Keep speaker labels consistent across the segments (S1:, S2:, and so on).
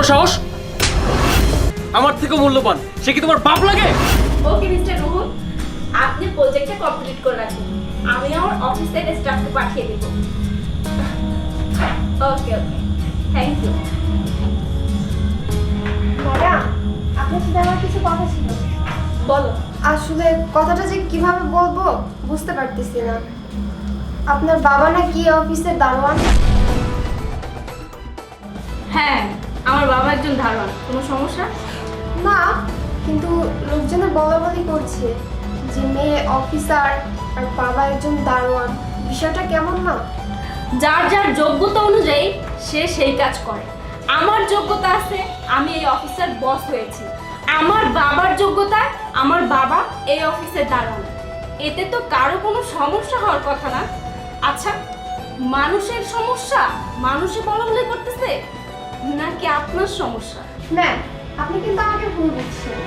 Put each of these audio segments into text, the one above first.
S1: বড় সাহস? আমার থেকে মূল্যবান। সে কি তোমার বাপ লাগে?
S2: ওকে মিস্টার রুহুল আপনি প্রজেক্টটা কমপ্লিট করে রাখুন। আমি আমার অফিস থেকে স্টাফকে পাঠিয়ে দেব। Okay okay. Thank you
S3: madam আপনার সাথে আমার কিছু কথা ছিল।
S2: বলো।
S3: আসলে কথাটা যে কীভাবে বলব বুঝতে পারতেছি না। আপনার বাবা না কি অফিসের দারোয়ান?
S2: হ্যাঁ আমার বাবা একজন ধারণ। কোনো সমস্যা?
S3: না কিন্তু লোকজনে বলা বলি করছে যে মেয়ে অফিসার আর বাবা একজন দারোয়ান। বিষয়টা কেমন না
S2: যার যার যোগ্যতা অনুযায়ী সে সেই কাজ করে। আমার যোগ্যতা আছে আমি এই অফিসার বস হয়েছি। আমার বাবার যোগ্যতা আমার বাবা এই অফিসের দাঁড়ান এতে তো কারও কোনো সমস্যা হওয়ার কথা না। আচ্ছা মানুষের সমস্যা মানুষে বলা বলে করতেছে? নাকি আপনার সমস্যা?
S3: ম্যাম আপনি কিন্তু আমাকে ভুল বুঝছেন।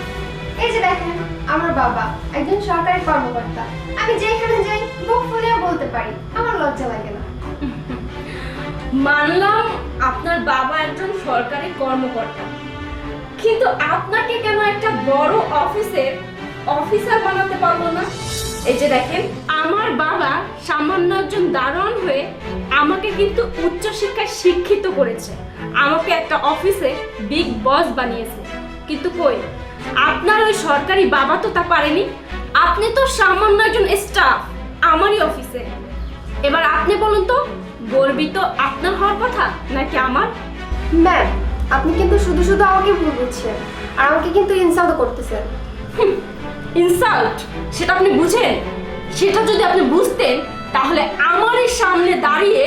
S3: এই যে দেখেন আমার বাবা একজন সরকারি কর্মকর্তা। আমি যেখানে যাই মুখ ফুলিয়ে বলতে পারি আমার লজ্জা লাগে না।
S2: মানলাম আপনার বাবা একজন সরকারি কর্মকর্তা। কিন্তু আপনাকে কেন একটা বড় অফিসের অফিসার বানাতে পারব না। এই যে দেখেন আমার বাবা সামান্য একজন দারোয়ান হয়ে আমাকে কিন্তু উচ্চশিক্ষায় শিক্ষিত করেছে। আমাকে একটা অফিসে বিগ বস বানিয়েছে। কিন্তু কই আপনার ওই সরকারি বাবা তো তা পারেনি। আপনি তো সামান্য একজন স্টাফ আমারই অফিসে। এবার আপনি বলুন তো গর্বিত আপনার হওয়ার কথা নাকি আমার?
S3: ম্যাম আপনি কিন্তু শুধু শুধু আমাকে ভুল বুঝছেন। আর আমাকে কিন্তু ইনসাল্ট করতেছেন।
S2: ইনসাল্ট সেটা আপনি বুঝেন? সেটা যদি আপনি বুঝতেন তাহলে আমারই সামনে দাঁড়িয়ে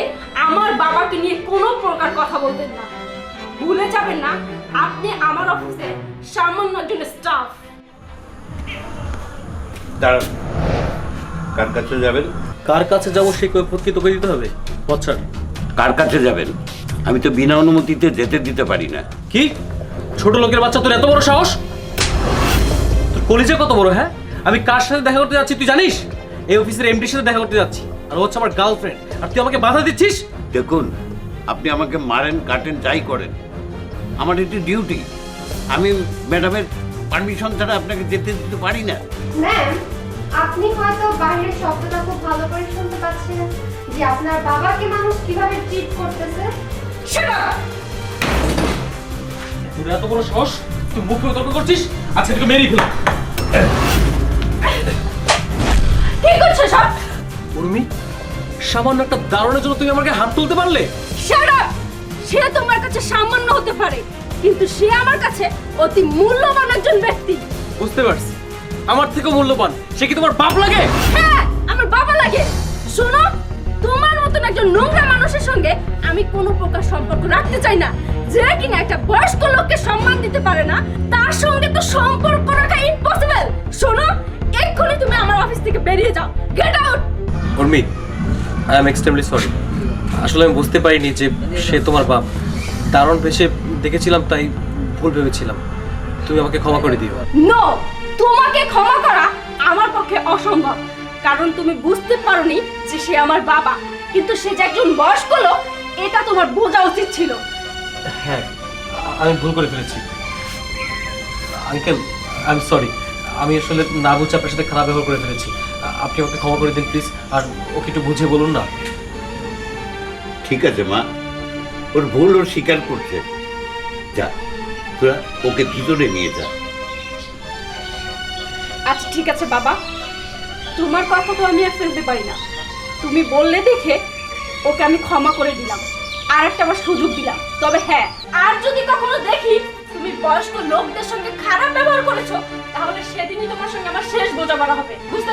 S2: আমার বাবাকে নিয়ে কোনো প্রকার কথা বলতেন না। ভুলে যাবেন না আপনি আমার অফিসে সামান্য একজন স্টাফ।
S4: দাঁড়ান। কার কাছে যাবেন?
S1: কার কাছে যাব সেই কৈফতকে তোকে দিতে হবে? বচ্চা
S4: কার কাছে যাবেন? আমি তো বিনা অনুমতিতে যেতে দিতে পারি না।
S1: কি? ছোট লোকের বাচ্চা তোর এত বড় সাহস? কলিজে কত বড় হ্যাঁ? আমি কার সাথে দেখা করতে যাচ্ছি তুই জানিস? এই অফিসের এমডির সাথে দেখা করতে যাচ্ছি। আর হচ্ছে আমার গার্লফ্রেন্ড আর তুই আমাকে বাধা দিচ্ছিস?
S4: দেখুন আপনি আমাকে মারেন কাটেন যাই করেন। আমার এটি ডিউটি আমি ম্যাডামের পারমিশন ছাড়া আপনাকে যেতে দিতে পারি না।
S3: ম্যাম আপনি হয়তো বাইরের শব্দটা খুব ভালো করে শুনতে পাচ্ছেন যে আপনার বাবাকে মানুষ কীভাবে ট্রিট করতেছে।
S2: সেটা
S1: তোর এত বড় সাহস? তুই মুখে তর্ক করছিস? আচ্ছা তোকে মেরেই ফেলাম
S2: কি করছ সব?
S1: উর্মি সামান্য একটা দারুণের জন্য তুমি আমাকে হাত তুলতে পারলে?
S2: সে তোমার কাছে সামান্য হতে পারে কিন্তু সে আমার কাছে অতি মূল্যবান একজন ব্যক্তি।
S1: বুঝতে পারছি। আমার থেকেও মূল্যবান। সে কি তোমার বাপ লাগে?
S2: হ্যাঁ আমার বাবা লাগে। শোনো তোমার মতন একজন নোংরা মানুষের সঙ্গে আমি কোনো প্রকার সম্পর্ক রাখতে চাই না। যে কিনা একটা বয়স্ক লোককে সম্মান দিতে পারে না তার সঙ্গে তো সম্পর্ক রাখা ইম্পসিবল শোনো এক্ষুনি তুমি আমার অফিস থেকে বেরিয়ে যাও। Get out
S1: Urmi I am extremely sorry আসলে আমি বুঝতে পারিনি যে সে তোমার বাপ। দারুণ ভেসে দেখেছিলাম তাই ভুল ভেবেছিলাম। তুমি আমাকে ক্ষমা করে দিও।
S2: নো তোমাকে ক্ষমা করা আমার পক্ষে অসম্ভব। কারণ তুমি বুঝতে পারোনি যে সে আমার বাবা। কিন্তু সে যে একজন বয়স্ক লোক এটা তোমার বোঝা উচিত ছিল।
S1: হ্যাঁ আমি ভুল করে ফেলেছি। আঙ্কেল আই এম সরি আমি আসলে না বুঝে আপনার সাথে খারাপ ব্যবহার করে ফেলেছি। আপনি আমাকে ক্ষমা করে দিন প্লিজ আর ওকে একটু বুঝে বলুন না।
S4: ঠিক আছে মা। ওর ভুল ওর স্বীকার করছে। যা তোরা ওকে ভিতরে নিয়ে যা।
S2: আচ্ছা ঠিক আছে বাবা। তোমার কথা তো আমি আর ফেলতে পারি না। তুমি বললে দেখে ওকে আমি ক্ষমা করে দিলাম। আর একটা আমার সুযোগ দিলাম। তবে হ্যাঁ আর যদি কখনো দেখি তুমি বয়স্ক লোকদের সঙ্গে খারাপ ব্যবহার করেছ, তাহলে সেদিনই তোমার সঙ্গে আমার শেষ বোঝাপড়া হবে। বুঝতে